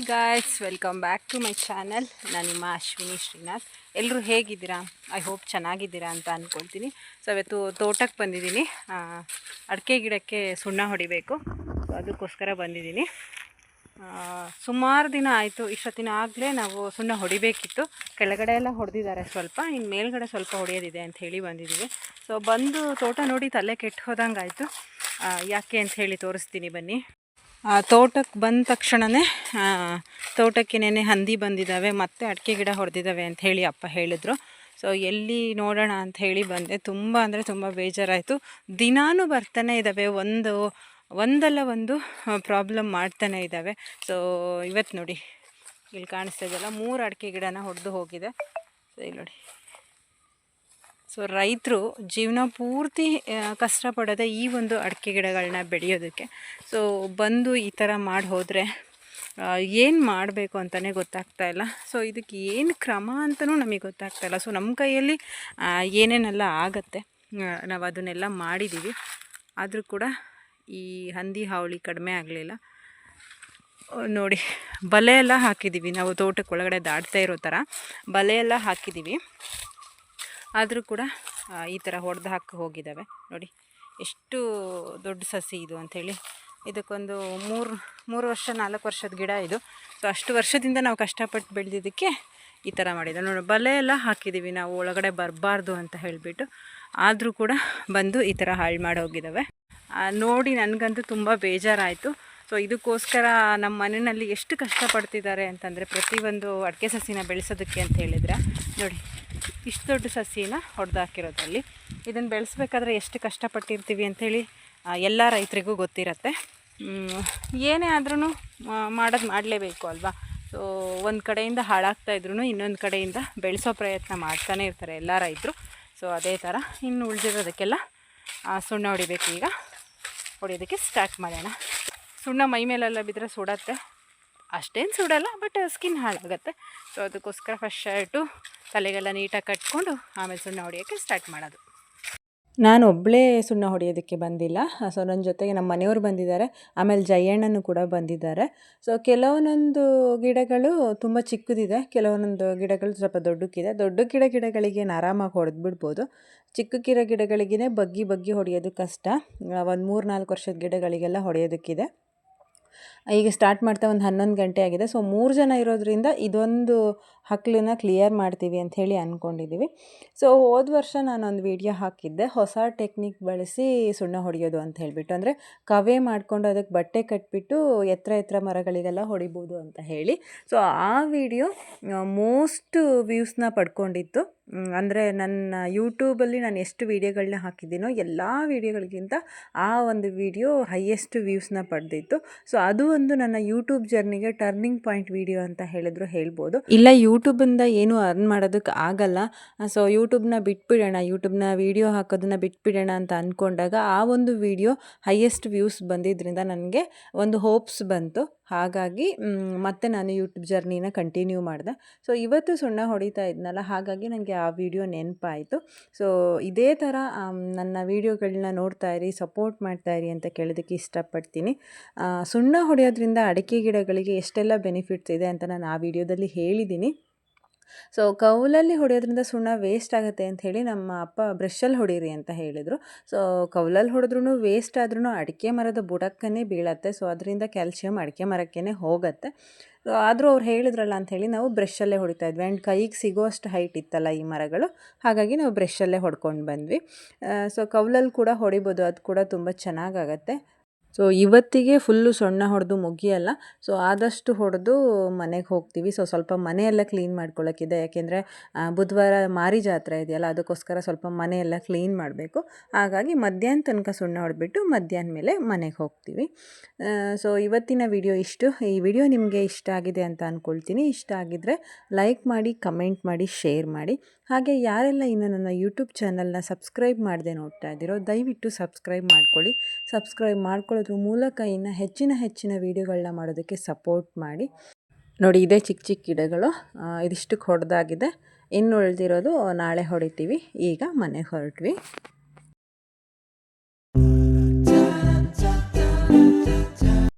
Hi guys welcome back to my channel ನಾನು ನಿಮ್ಮ ಅಶ್ವಿನಿ ಶ್ರೀನಾಥ್. ಎಲ್ಲರೂ ಹೇಗಿದ್ದೀರಾ? ಐ ಹೋಪ್ ಚೆನ್ನಾಗಿದ್ದೀರಾ ಅಂತ ಅಂದ್ಕೊಳ್ತೀನಿ ಸೊ ಇವತ್ತು ತೋಟಕ್ಕೆ ಬಂದಿದ್ದೀನಿ. ಅಡಿಕೆ ಗಿಡಕ್ಕೆ ಸುಣ್ಣ ಹೊಡಿಬೇಕು. ಸೊ ಅದಕ್ಕೋಸ್ಕರ ಬಂದಿದ್ದೀನಿ. ಸುಮಾರು ದಿನ ಆಯಿತು, ಇಷ್ಟೊತ್ತಿನ ಆಗಲೇ ನಾವು ಸುಣ್ಣ ಹೊಡಿಬೇಕಿತ್ತು. ಕೆಳಗಡೆ ಎಲ್ಲ ಹೊಡೆದಿದ್ದಾರೆ ಸ್ವಲ್ಪ ಇನ್ನು ಮೇಲ್ಗಡೆ ಸ್ವಲ್ಪ ಹೊಡೆಯೋದಿದೆ ಅಂತ ಹೇಳಿ ಬಂದಿದ್ದೀವಿ. ಸೊ ಬಂದು ತೋಟ ನೋಡಿ ತಲೆ ಕೆಟ್ಟು ಹೋದಂಗೆ ಆಯಿತು ಯಾಕೆ ಅಂತ ಹೇಳಿ ತೋರಿಸ್ತೀನಿ ಬನ್ನಿ. ತೋಟಕ್ಕೆ ಬಂದ ತಕ್ಷಣವೇ ತೋಟಕ್ಕೆ ನೆನೆ ಹಂದಿ ಬಂದಿದ್ದಾವೆ ಮತ್ತು ಅಡಿಕೆ ಗಿಡ ಹೊಡೆದಿದ್ದಾವೆ ಅಂತ ಹೇಳಿ ಅಪ್ಪ ಹೇಳಿದ್ರು. ಸೊ ಎಲ್ಲಿ ನೋಡೋಣ ಅಂತ ಹೇಳಿ ಬಂದೆ. ತುಂಬ ಅಂದರೆ ತುಂಬ ಬೇಜಾರಾಯಿತು. ದಿನಾನೂ ಬರ್ತಾನೆ ಇದ್ದಾವೆ ಒಂದು, ಒಂದಲ್ಲ ಒಂದು ಪ್ರಾಬ್ಲಮ್ ಮಾಡ್ತಾನೆ ಇದ್ದಾವೆ ಸೊ ಇವತ್ತು ನೋಡಿ, ಇಲ್ಲಿ ಕಾಣಿಸ್ತಾ ಇದೆಯಲ್ಲ, ಮೂರು ಅಡಿಕೆ ಗಿಡನ ಹೊಡೆದು ಹೋಗಿದೆ. ಸೊ ಇಲ್ಲಿ ನೋಡಿ. ಸೊ ರೈತರು ಜೀವನ ಪೂರ್ತಿ ಕಷ್ಟಪಡೋದೆ ಈ ಒಂದು ಅಡಿಕೆ ಗಿಡಗಳನ್ನ ಬೆಳೆಯೋದಕ್ಕೆ. ಸೊ ಬಂದು ಈ ಥರ ಮಾಡಿ ಹೋದರೆ ಏನು ಮಾಡಬೇಕು ಅಂತಲೇ ಗೊತ್ತಾಗ್ತಾ ಇಲ್ಲ. ಸೊ ಇದಕ್ಕೆ ಏನು ಕ್ರಮ ಅಂತಲೂ ನಮಗೆ ಗೊತ್ತಾಗ್ತಾ ಇಲ್ಲ. ಸೊ ನಮ್ಮ ಕೈಯಲ್ಲಿ ಏನೇನೆಲ್ಲ ಆಗತ್ತೆ ನಾವು ಅದನ್ನೆಲ್ಲ ಮಾಡಿದ್ದೀವಿ ಆದರೂ ಕೂಡ ಈ ಹಂದಿ ಹಾವಳಿ ಕಡಿಮೆ ಆಗಲಿಲ್ಲ. ನೋಡಿ ಬಲೆ ಎಲ್ಲ ಹಾಕಿದ್ದೀವಿ ನಾವು ತೋಟಕ್ಕೆ ಒಳಗಡೆ ದಾಟ್ತಾ ಇರೋ ಥರ ಬಲೆ ಎಲ್ಲ ಹಾಕಿದ್ದೀವಿ ಆದರೂ ಕೂಡ ಈ ಥರ ಹೊಡೆದು ಹಾಕಿ ಹೋಗಿದ್ದಾವೆ ನೋಡಿ, ಎಷ್ಟು ದೊಡ್ಡ ಸಸಿ ಇದು ಅಂಥೇಳಿ. ಇದಕ್ಕೊಂದು ಮೂರು ಮೂರು ವರ್ಷ, ನಾಲ್ಕು ವರ್ಷದ ಗಿಡ ಇದು. ಸೊ ಅಷ್ಟು ವರ್ಷದಿಂದ ನಾವು ಕಷ್ಟಪಟ್ಟು ಬೆಳೆದಿದ್ದಕ್ಕೆ ಈ ಥರ ಮಾಡಿದ ನೋಡಿ, ಬಲೆ ಎಲ್ಲ ಹಾಕಿದ್ದೀವಿ ನಾವು, ಒಳಗಡೆ ಬರಬಾರ್ದು ಅಂತ ಹೇಳಿಬಿಟ್ಟು. ಆದರೂ ಕೂಡ ಬಂದು ಈ ಥರ ಹಾಳು ಮಾಡಿ ಹೋಗಿದ್ದಾವೆ ನೋಡಿ ನನಗಂತೂ ತುಂಬ ಬೇಜಾರಾಯಿತು. ಸೊ ಇದಕ್ಕೋಸ್ಕರ ನಮ್ಮ ಮನೆಯಲ್ಲಿ ಎಷ್ಟು ಕಷ್ಟಪಡ್ತಿದ್ದಾರೆ ಅಂತಂದರೆ, ಪ್ರತಿಯೊಂದು ಅಡಿಕೆ ಸಸಿನ ಬೆಳೆಸೋದಕ್ಕೆ ಅಂತ ಹೇಳಿದರೆ, ನೋಡಿ ಇಷ್ಟು ದೊಡ್ಡ ಸಸಿನ ಹೊಡೆದಾಕಿರೋದ್ರಲ್ಲಿ. ಇದನ್ನು ಬೆಳೆಸ್ಬೇಕಾದ್ರೆ ಎಷ್ಟು ಕಷ್ಟಪಟ್ಟಿರ್ತೀವಿ ಅಂಥೇಳಿ ಎಲ್ಲ ರೈತರಿಗೂ ಗೊತ್ತಿರತ್ತೆ. ಏನೇ ಆದ್ರೂ ಮಾಡೋದು ಮಾಡಲೇಬೇಕು ಅಲ್ವಾ? ಸೊ ಒಂದು ಕಡೆಯಿಂದ ಹಾಳಾಗ್ತಾ ಇದ್ರು ಇನ್ನೊಂದು ಕಡೆಯಿಂದ ಬೆಳೆಸೋ ಪ್ರಯತ್ನ ಮಾಡ್ತಾನೆ ಇರ್ತಾರೆ ಎಲ್ಲ ರೈತರು. ಸೊ ಅದೇ ಥರ ಇನ್ನು ಉಳಿದಿರೋದಕ್ಕೆಲ್ಲ ಸುಣ್ಣ ಹೊಡಿಬೇಕು ಈಗ. ಹೊಡಿಯೋದಕ್ಕೆ ಸ್ಟಾರ್ಟ್ ಮಾಡೋಣ. ಸುಣ್ಣ ಮೈ ಮೇಲೆಲ್ಲ ಬಿದ್ದರೆ ಸುಡತ್ತೆ. ಅಷ್ಟೇನು ಸುಡಲ್ಲ ಬಟ್ ಸ್ಕಿನ್ ಹಾಳಾಗುತ್ತೆ. ಸೊ ಅದಕ್ಕೋಸ್ಕರ ಫಸ್ಟ್ ಶರ್ಟು ತಲೆಗೆಲ್ಲ ನೀಟಾಗಿ ಕಟ್ಕೊಂಡು ಆಮೇಲೆ ಸುಣ್ಣ ಹೊಡೆಯೋಕ್ಕೆ ಸ್ಟಾರ್ಟ್ ಮಾಡೋದು. ನಾನು ಒಬ್ಬಳೇ ಸುಣ್ಣ ಹೊಡೆಯೋದಕ್ಕೆ ಬಂದಿಲ್ಲ. ಸೊ ನನ್ನ ಜೊತೆಗೆ ನಮ್ಮ ಮನೆಯವರು ಬಂದಿದ್ದಾರೆ. ಆಮೇಲೆ ಜಯಣ್ಣನೂ ಕೂಡ ಬಂದಿದ್ದಾರೆ. ಸೊ ಕೆಲವೊಂದೊಂದು ಗಿಡಗಳು ತುಂಬ ಚಿಕ್ಕದಿದೆ. ಕೆಲವೊಂದೊಂದು ಗಿಡಗಳು ಸ್ವಲ್ಪ ದೊಡ್ಡಕ್ಕಿದೆ. ದೊಡ್ಡ ಗಿಡ ಗಿಡಗಳಿಗೆ ಆರಾಮಾಗಿ ಹೊಡೆದು ಬಿಡ್ಬೋದು ಚಿಕ್ಕಕ್ಕಿರೋ ಗಿಡಗಳಿಗೇ ಬಗ್ಗಿ ಬಗ್ಗಿ ಹೊಡೆಯೋದು ಕಷ್ಟ. ಒಂದು ಮೂರು ನಾಲ್ಕು ವರ್ಷದ ಗಿಡಗಳಿಗೆಲ್ಲ ಹೊಡೆಯೋದಕ್ಕಿದೆ. ಈಗ ಸ್ಟಾರ್ಟ್ ಮಾಡ್ತಾ ಒಂದು ಹನ್ನೊಂದು ಗಂಟೆ ಆಗಿದೆ. ಸೊ ಮೂರು ಜನ ಇರೋದ್ರಿಂದ ಇದೊಂದು ಹಕ್ಕಲನ್ನ ಕ್ಲಿಯರ್ ಮಾಡ್ತೀವಿ ಅಂತ ಹೇಳಿ ಅಂದ್ಕೊಂಡಿದ್ದೀವಿ ಸೊ ಹೋದ ವರ್ಷ ನಾನೊಂದು ವಿಡಿಯೋ ಹಾಕಿದ್ದೆ. ಹೊಸ ಟೆಕ್ನಿಕ್ ಬಳಸಿ ಸುಣ್ಣ ಹೊಡೆಯೋದು ಅಂತ ಹೇಳಿಬಿಟ್ಟು. ಅಂದರೆ ಕವೆ ಮಾಡಿಕೊಂಡು ಅದಕ್ಕೆ ಬಟ್ಟೆ ಕಟ್ಬಿಟ್ಟು ಎತ್ತರ ಎತ್ತರ ಮರಗಳಿಗೆಲ್ಲ ಹೊಡಿಬೋದು ಅಂತ ಹೇಳಿ. ಸೊ ಆ ವಿಡಿಯೋ ಮೋಸ್ಟ್ ವ್ಯೂಸ್ನ ಪಡ್ಕೊಂಡಿತ್ತು. ಅಂದರೆ ನನ್ನ ಯೂಟ್ಯೂಬಲ್ಲಿ ನಾನು ಎಷ್ಟು ವೀಡಿಯೋಗಳನ್ನ ಹಾಕಿದ್ದೀನೋ ಎಲ್ಲ ವೀಡಿಯೋಗಳಿಗಿಂತ ಆ ಒಂದು ವಿಡಿಯೋ ಹೈಯೆಸ್ಟ್ ವ್ಯೂಸ್ನ ಪಡೆದಿತ್ತು. ಸೊ ಅದು ಒಂದು ನನ್ನ ಯೂಟ್ಯೂಬ್ ಜರ್ನಿಗೆ ಟರ್ನಿಂಗ್ ಪಾಯಿಂಟ್ ವಿಡಿಯೋ ಅಂತ ಹೇಳಿದ್ರು ಹೇಳ್ಬೋದು. ಇಲ್ಲ ಯೂಟ್ಯೂಬಿಂದ ಏನು ಅರ್ನ್ ಮಾಡೋದಕ್ಕೆ ಆಗಲ್ಲ. ಸೊ, ಯೂಟ್ಯೂಬ್ನ ಬಿಟ್ಬಿಡೋಣ, ಯೂಟ್ಯೂಬ್ನ ವೀಡಿಯೋ ಹಾಕೋದನ್ನ ಬಿಟ್ಬಿಡೋಣ ಅಂತ ಅಂದ್ಕೊಂಡಾಗ ಆ ಒಂದು ವಿಡಿಯೋ ಹೈಯೆಸ್ಟ್ ವ್ಯೂಸ್ ಬಂದಿದ್ದರಿಂದ ನನಗೆ ಒಂದು ಹೋಪ್ಸ್ ಬಂತು. ಹಾಗಾಗಿ ಮತ್ತೆ ನಾನು ಯೂಟ್ಯೂಬ್ ಜರ್ನಿನ ಕಂಟಿನ್ಯೂ ಮಾಡಿದೆ. ಸೊ, ಇವತ್ತು ಸುಣ್ಣ ಹೊಡಿತಾ ಇದ್ನಲ್ಲ, ಹಾಗಾಗಿ ನನಗೆ ಆ ವಿಡಿಯೋ ನೆನಪಾಯಿತು. ಸೊ, ಇದೇ ಥರ ನನ್ನ ವೀಡಿಯೋಗಳನ್ನ ನೋಡ್ತಾ ಇರಿ, ಸಪೋರ್ಟ್ ಮಾಡ್ತಾ ಇರಿ ಅಂತ ಕೇಳೋದಕ್ಕೆ ಇಷ್ಟಪಡ್ತೀನಿ. ಸುಣ್ಣ ಹೊಡೆಯೋದ್ರಿಂದ ಅಡಿಕೆ ಗಿಡಗಳಿಗೆ ಎಷ್ಟೆಲ್ಲ ಬೆನಿಫಿಟ್ಸ್ ಇದೆ ಅಂತ ನಾನು ಆ ವಿಡಿಯೋದಲ್ಲಿ ಹೇಳಿದ್ದೀನಿ. ಸೊ ಕೌಲಲ್ಲಿ ಹೊಡೆಯೋದ್ರಿಂದ ಸುಣ್ಣ ವೇಸ್ಟ್ ಆಗುತ್ತೆ ಅಂತ ಹೇಳಿ ನಮ್ಮ ಅಪ್ಪ ಬ್ರಷಲ್ಲಿ ಹೊಡೀರಿ ಅಂತ ಹೇಳಿದರು. ಸೊ ಕೌಲಲ್ಲಿ ಹೊಡೆದ್ರೂ ವೇಸ್ಟ್ ಆದ್ರೂ ಅಡಿಕೆ ಮರದ ಬುಡಕ್ಕೇ ಬೀಳತ್ತೆ. ಸೊ ಅದರಿಂದ ಕ್ಯಾಲ್ಶಿಯಂ ಅಡಿಕೆ ಮರಕ್ಕೇ ಹೋಗುತ್ತೆ. ಆದರೂ ಅವ್ರು ಹೇಳಿದ್ರಲ್ಲ ಅಂಥೇಳಿ ನಾವು ಬ್ರಷಲ್ಲೇ ಹೊಡಿತಾ ಇದ್ವಿ. ಆ್ಯಂಡ್ ಕೈಗೆ ಸಿಗೋಷ್ಟು ಹೈಟ್ ಇತ್ತಲ್ಲ ಈ ಮರಗಳು. ಹಾಗಾಗಿ ನಾವು ಬ್ರಷಲ್ಲೇ ಹೊಡ್ಕೊಂಡು ಬಂದ್ವಿ. ಸೊ ಕೌಲಲ್ಲಿ ಕೂಡ ಹೊಡಿಬೋದು. ಅದು ಕೂಡ ತುಂಬ ಚೆನ್ನಾಗಾಗತ್ತೆ ಸೊ ಇವತ್ತಿಗೆ ಫುಲ್ಲು ಸೊಣ್ಣ ಹೊಡೆದು ಮುಗಿಯಲ್ಲ. ಸೊ ಆದಷ್ಟು ಹೊಡೆದು ಮನೆಗೆ ಹೋಗ್ತೀವಿ. ಸೊ ಸ್ವಲ್ಪ ಮನೆಯೆಲ್ಲ ಕ್ಲೀನ್ ಮಾಡ್ಕೊಳ್ಳೋಕ್ಕಿದೆ ಯಾಕೆಂದರೆ ಬುಧವಾರ ಮಾರಿ ಜಾತ್ರೆ ಇದೆಯಲ್ಲ, ಅದಕ್ಕೋಸ್ಕರ ಸ್ವಲ್ಪ ಮನೆಯೆಲ್ಲ ಕ್ಲೀನ್ ಮಾಡಬೇಕು. ಹಾಗಾಗಿ ಮಧ್ಯಾಹ್ನ ತನಕ ಸುಣ್ಣ ಹೊಡೆದ್ಬಿಟ್ಟು ಮಧ್ಯಾಹ್ನ ಮೇಲೆ ಮನೆಗೆ ಹೋಗ್ತೀವಿ. ಸೊ ಇವತ್ತಿನ ವಿಡಿಯೋ ಇಷ್ಟು. ಈ ವಿಡಿಯೋ ನಿಮಗೆ ಇಷ್ಟ ಆಗಿದೆ ಅಂತ ಅಂದ್ಕೊಳ್ತೀನಿ ಇಷ್ಟ ಆಗಿದ್ದರೆ ಲೈಕ್ ಮಾಡಿ ಕಮೆಂಟ್ ಮಾಡಿ ಶೇರ್ ಮಾಡಿ. ಹಾಗೆ ಯಾರೆಲ್ಲ ಇನ್ನು ನನ್ನ ಯೂಟ್ಯೂಬ್ ಚಾನಲ್ನ ಸಬ್ಸ್ಕ್ರೈಬ್ ಮಾಡದೆ ನೋಡ್ತಾ ಇದ್ದೀರೋ, ದಯವಿಟ್ಟು ಸಬ್ಸ್ಕ್ರೈಬ್ ಮಾಡ್ಕೊಳ್ಳಿ. ಸಬ್ಸ್ಕ್ರೈಬ್ ಮಾಡ್ಕೊಳ್ಳೋದ್ರ ಮೂಲಕ ಇನ್ನು ಹೆಚ್ಚಿನ ಹೆಚ್ಚಿನ ವೀಡಿಯೋಗಳನ್ನ ಮಾಡೋದಕ್ಕೆ ಸಪೋರ್ಟ್ ಮಾಡಿ. ನೋಡಿ, ಇದೇ ಚಿಕ್ಕ ಚಿಕ್ಕ ಗಿಡಗಳು ಇದಿಷ್ಟಕ್ಕೆ ಹೊಡೆದಾಗಿದೆ. ಇನ್ನು ಉಳಿದಿರೋದು ನಾಳೆ ಹೊಡಿತೀವಿ. ಈಗ ಮನೆಗೆ ಹೊರಟ್ವಿ.